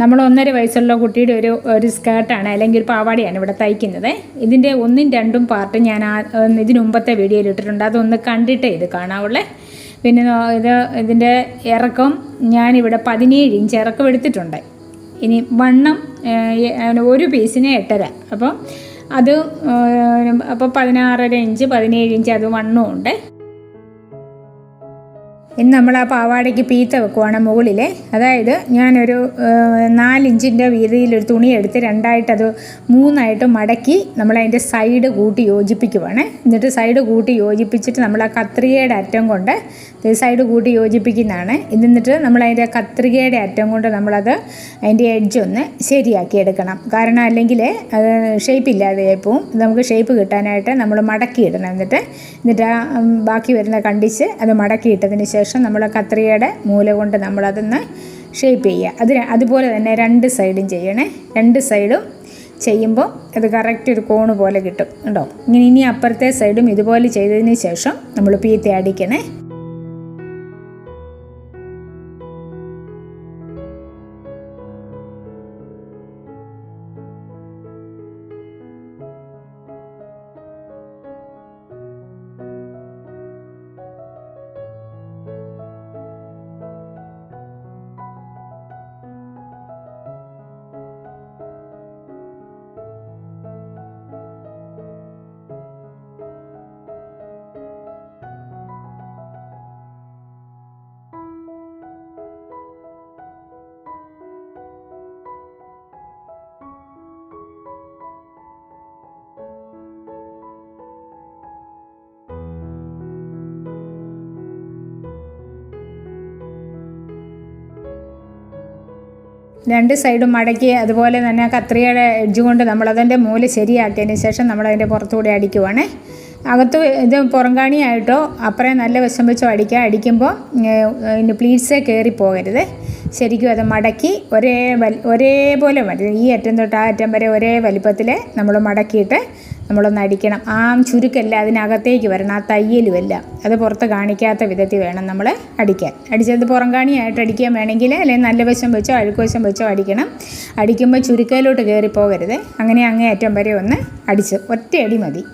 നമ്മൾ ഒന്നര വയസ്സുള്ള കുട്ടിയുടെ ഒരു ഒരു സ്കേർട്ടാണ് അല്ലെങ്കിൽ ഒരു പാവാടയാണ് ഇവിടെ തയ്ക്കുന്നത്. ഇതിന്റെ ഒന്നും രണ്ടും പാർട്ട് ഞാൻ ആ ഇതിന് മുമ്പത്തെ വീഡിയോയിൽ ഇട്ടിട്ടുണ്ട്. അതൊന്ന് കണ്ടിട്ടേ ഇത് കാണാവുള്ളേ. പിന്നെ ഇത് ഇതിന്റെ ഇറക്കം ഞാനിവിടെ പതിനേഴ് ഇഞ്ച് ഇറക്കം എടുത്തിട്ടുണ്ട്. ഇനി വണ്ണം ഒരു പീസിന് എട്ടര. അപ്പം അത് അപ്പോൾ പതിനാറര ഇഞ്ച് പതിനേഴ് ഇഞ്ച് അത് വണ്ണമുണ്ട് ഇനി നമ്മൾ ആ പാവാടയ്ക്ക് പീത്ത വെക്കുവാണ് മുകളിൽ അതായത് ഞാനൊരു നാലിഞ്ചിന്റെ വീതിയിലൊരു തുണി എടുത്ത് രണ്ടായിട്ടത് മൂന്നായിട്ട് മടക്കി നമ്മൾ അതിന്റെ സൈഡ് കൂട്ടി യോജിപ്പിക്കുവാണ്. എന്നിട്ട് സൈഡ് കൂട്ടി യോജിപ്പിച്ചിട്ട് നമ്മൾ ആ കത്രികയുടെ അറ്റം കൊണ്ട് സൈഡ് കൂട്ടി യോജിപ്പിക്കുന്നതാണ്. എന്നിട്ട് നമ്മൾ അതിന്റെ കത്രികയുടെ അറ്റം കൊണ്ട് നമ്മളത് അതിന്റെ എഡ്ജ് ഒന്ന് ശരിയാക്കി എടുക്കണം. കാരണം അല്ലെങ്കിൽ അത് ഷേപ്പ് ഇല്ലാതെ പോവും. നമുക്ക് ഷേപ്പ് കിട്ടാനായിട്ട് നമ്മൾ മടക്കി ഇടണം എന്നിട്ട്. എന്നിട്ട് ബാക്കി വരുന്ന കണ്ടിച്ച് അത് മടക്കി ഇട്ടതിന് ശേഷം നമ്മൾ കത്രികയുടെ മൂല കൊണ്ട് നമ്മളതൊന്ന് ഷേപ്പ് ചെയ്യുക. അതിന് അതുപോലെ തന്നെ രണ്ട് സൈഡും ചെയ്യണേ. രണ്ട് സൈഡും ചെയ്യുമ്പോൾ അത് കറക്റ്റ് ഒരു കോണ് പോലെ കിട്ടും. കേട്ടോ ഇങ്ങനെ ഇനി അപ്പുറത്തെ സൈഡും ഇതുപോലെ ചെയ്തതിന് ശേഷം നമ്മൾ പീത്ത അടിക്കണേ. രണ്ട് സൈഡും മടക്കി അതുപോലെ തന്നെ കത്രികയുടെ എഡ്ജ് കൊണ്ട് നമ്മളതിന്റെ മൂല ശരിയാക്കിയതിന് ശേഷം നമ്മളതിന്റെ പുറത്തുകൂടി അടിക്കുവാണേ. അകത്ത് ഇത് പുറംകാണിയായിട്ടോ അപ്പുറേ നല്ല വിഷം വെച്ചോ അടിക്കുക. അടിക്കുമ്പോൾ ഇതിന് പ്ലീറ്റ്സേ കയറി പോകരുത്. ശരിക്കും അത് മടക്കി ഒരേ വൽ ഒരേപോലെ മതി. ഈ അറ്റം തൊട്ട് ആ അറ്റം വരെ ഒരേ വലിപ്പത്തിൽ നമ്മൾ മടക്കിയിട്ട് നമ്മളൊന്ന് അടിക്കണം. ആ ചുരുക്കല്ല അതിനകത്തേക്ക് വരണം. ആ തയ്യലുമല്ല അത് പുറത്ത് കാണിക്കാത്ത വിധത്തിൽ വേണം നമ്മൾ അടിക്കാൻ. അടിച്ചത് പുറംകാണിയായിട്ട് അടിക്കാൻ വേണമെങ്കിൽ അല്ലെങ്കിൽ നല്ല വശം വെച്ചോ അഴുക്ക് വശം വെച്ചോ അടിക്കണം. അടിക്കുമ്പോൾ ചുരുക്കയിലോട്ട് കയറി പോകരുത്. അങ്ങനെ അങ്ങേ അറ്റം വരെ ഒന്ന് അടിച്ച് ഒറ്റയടി മതി.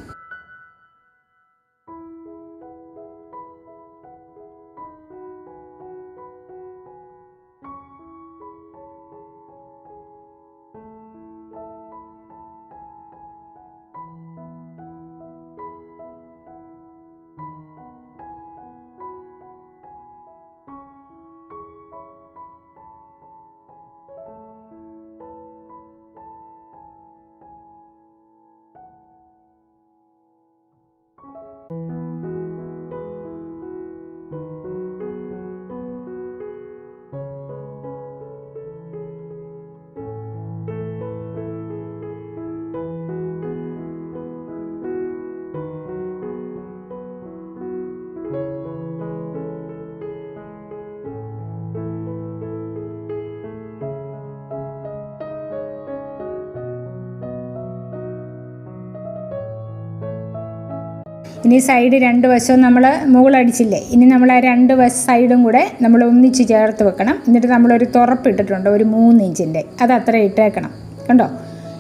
ഇനി സൈഡ് രണ്ട് വശവും നമ്മൾ മുകളടിച്ചില്ലേ ഇനി നമ്മൾ ആ രണ്ട് വശ സൈഡും കൂടെ നമ്മൾ ഒന്നിച്ച് ചേർത്ത് വെക്കണം. എന്നിട്ട് നമ്മളൊരു തുറപ്പിട്ടിട്ടുണ്ട് ഒരു മൂന്ന് ഇഞ്ചിന്റെ അത് അത്ര ഇട്ടേക്കണം. കണ്ടോ?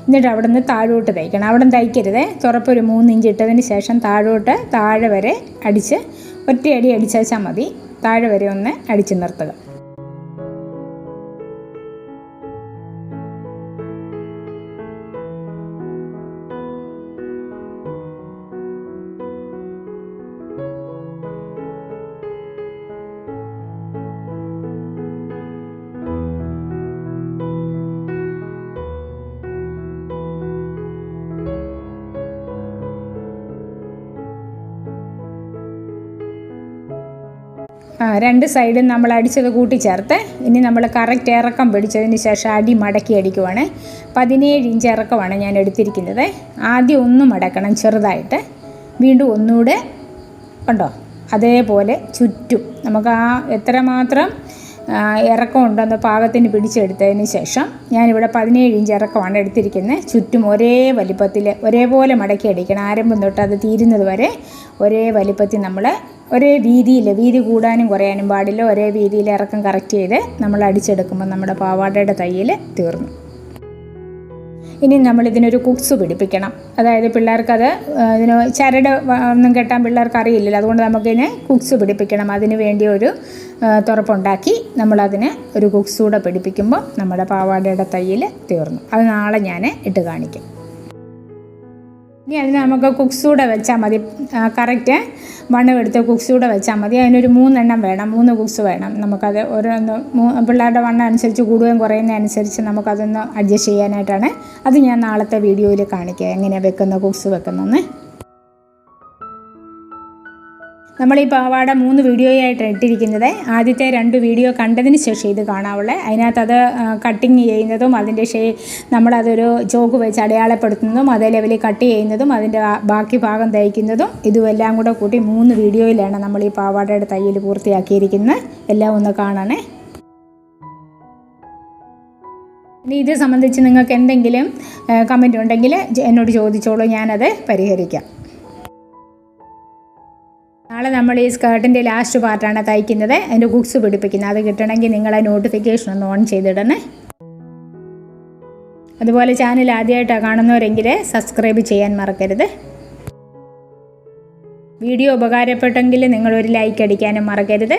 എന്നിട്ട് അവിടെ നിന്ന് താഴോട്ട് തയ്ക്കണം. അവിടെ തയ്ക്കരുതേ. തുറപ്പ് ഒരു മൂന്ന് ഇഞ്ച് ഇട്ടതിന് ശേഷം താഴോട്ട് താഴെ വരെ അടിച്ച് ഒറ്റയടി അടിച്ചാൽ മതി. താഴെ വരെ ഒന്ന് അടിച്ച് നിർത്തുക. രണ്ട് സൈഡും നമ്മൾ അടിച്ചത് കൂട്ടിച്ചേർത്ത് ഇനി നമ്മൾ കറക്റ്റ് ഇറക്കം പിടിച്ചതിന് ശേഷം അടി മടക്കി അടിക്കുവാണ്. പതിനേഴ് ഇഞ്ച് ഇറക്കമാണ് ഞാൻ എടുത്തിരിക്കുന്നത്. ആദ്യം ഒന്ന് മടക്കണം ചെറുതായിട്ട്. വീണ്ടും ഒന്നുകൂടെ ഉണ്ടോ? അതേപോലെ ചുറ്റും. നമുക്ക് ആ എത്രമാത്രം ഇറക്കം ഉണ്ടെന്ന് പാകത്തിന് പിടിച്ചെടുത്തതിന് ശേഷം ഞാനിവിടെ പതിനേഴ് ഇഞ്ച് ഇറക്കമാണ് എടുത്തിരിക്കുന്നത്. ചുറ്റും ഒരേ വലിപ്പത്തിൽ ഒരേപോലെ മടക്കി അടിക്കണം. ആരംഭം തൊട്ട് അത് തീരുന്നത് വരെ ഒരേ വലിപ്പത്തിൽ നമ്മൾ ഒരേ വീതിയിൽ വീതി കൂടാനും കുറയാനും പാടില്ല. ഒരേ വീതിയിൽ ഇറക്കം കറക്റ്റ് ചെയ്ത് നമ്മൾ അടിച്ചെടുക്കുമ്പോൾ നമ്മുടെ പാവാടയുടെ തയ്യൽ തീർന്നു. ഇനി നമ്മൾ ഇതിനൊരു കുക്സ് പിടിപ്പിക്കണം. അതായത് പിള്ളേർക്കത് ഇതിന് ചരട് ഒന്നും കെട്ടാൻ പിള്ളേർക്ക് അറിയില്ലല്ലോ. അതുകൊണ്ട് നമുക്കിതിന് കുക്സ് പിടിപ്പിക്കണം. അതിന് വേണ്ടി ഒരു തുറപ്പുണ്ടാക്കി നമ്മളതിന് ഒരു കുക്സ് കൂടെ പിടിപ്പിക്കുമ്പോൾ നമ്മുടെ പാവാടയുടെ തയ്യൽ തീർന്നു. അത് നാളെ ഞാൻ ഇട്ട് കാണിക്കാം. ഇനി അതിന് നമുക്ക് കുക്സൂടെ വെച്ചാൽ മതി. കറക്റ്റ് വണ്ണം എടുത്ത് കുക്സൂടെ വെച്ചാൽ മതി. അതിനൊരു മൂന്നെണ്ണം വേണം. മൂന്ന് കുക്സ് വേണം. നമുക്കത് ഓരോന്ന് മൂ- പിള്ളേരുടെ വണ്ണം അനുസരിച്ച് കൂടുകയും കുറയുന്ന അനുസരിച്ച് നമുക്കതൊന്ന് അഡ്ജസ്റ്റ് ചെയ്യാനായിട്ടാണ്. അത് ഞാൻ നാളത്തെ വീഡിയോയിൽ കാണിക്കുക എങ്ങനെയാണ് വെക്കുന്ന കുക്സ് വെക്കുന്നതെന്ന്. നമ്മൾ ഈ പാവാട മൂന്ന് വീഡിയോയായിട്ട് ഇട്ടിരിക്കുന്നത്. ആദ്യത്തെ രണ്ട് വീഡിയോ കണ്ടതിന് ശേഷം ഇത് കാണാവുള്ളേ. അതിനകത്ത് അത് കട്ടിങ് ചെയ്യുന്നതും അതിന്റെ ഷേ നമ്മളതൊരു ചോക്ക് വെച്ച് അടയാളപ്പെടുത്തുന്നതും അതേ ലെവലിൽ കട്ട് ചെയ്യുന്നതും അതിന്റെ ബാക്കി ഭാഗം തയ്ക്കുന്നതും ഇതുമെല്ലാം കൂടെ കൂട്ടി മൂന്ന് വീഡിയോയിലാണ് നമ്മൾ ഈ പാവാടയുടെ തയ്യൽ പൂർത്തിയാക്കിയിരിക്കുന്നത്. എല്ലാം ഒന്ന് കാണണേ. ഇനി ഇത് സംബന്ധിച്ച് നിങ്ങൾക്ക് എന്തെങ്കിലും കമന്റ് ഉണ്ടെങ്കിൽ എന്നോട് ചോദിച്ചോളൂ ഞാനത് പരിഹരിക്കാം. നാളെ നമ്മൾ ഈ സ്കേർട്ടിന്റെ ലാസ്റ്റ് പാർട്ടാണ് തയ്ക്കുന്നത്. അതിന്റെ കുക്സ് പിടിപ്പിക്കുന്നത്. അത് കിട്ടണമെങ്കിൽ നിങ്ങൾ ആ നോട്ടിഫിക്കേഷൻ ഒന്ന് ഓൺ ചെയ്തിടണേ. അതുപോലെ ചാനൽ ആദ്യമായിട്ടാണ് കാണുന്നവരെങ്കിൽ സബ്സ്ക്രൈബ് ചെയ്യാൻ മറക്കരുത്. വീഡിയോ ഉപകാരപ്പെട്ടെങ്കിൽ നിങ്ങളൊരു ലൈക്ക് അടിക്കാനും മറക്കരുത്.